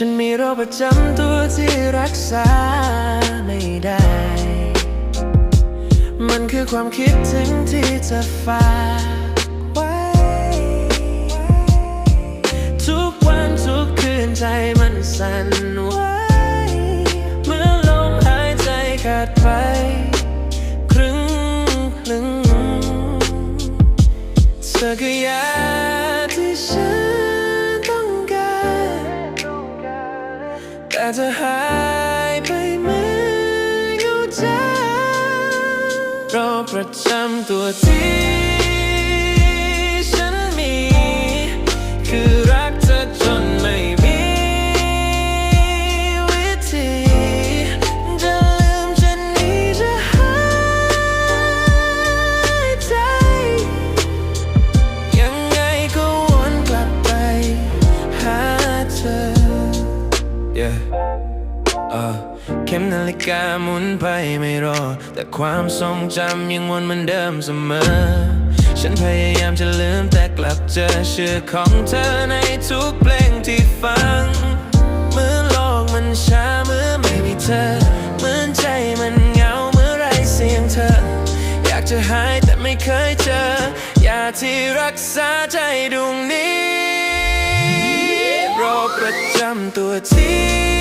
ฉันมีโรคประจำตัวที่รักษาไม่ได้ มันคือความคิดถึงที่จะฝากไว้ ทุกวันทุกคืนใจมันสั่นไหวเมื่อลมหายใจขาดไปครึ่งครึ่งเธอคือยา แต่เธอหายไปเหมือนเงาจางเราประจำตัวที่ เข็มนาฬิกาหมุนไปไม่รอ แต่ความทรงจำยังวนเหมือนเดิมเสมอ ฉันพยายามจะลืมแต่กลับเจอชื่อของเธอในทุกเพลงที่ฟัง เมื่อโลกมันช้าเมื่อไม่มีเธอ เหมือนใจมันเหงาเมื่อไรเสียงเธอ อยากจะหายแต่ไม่เคยเจอ ยาที่รักษาใจดวงนี้ โรคประจำตัวที่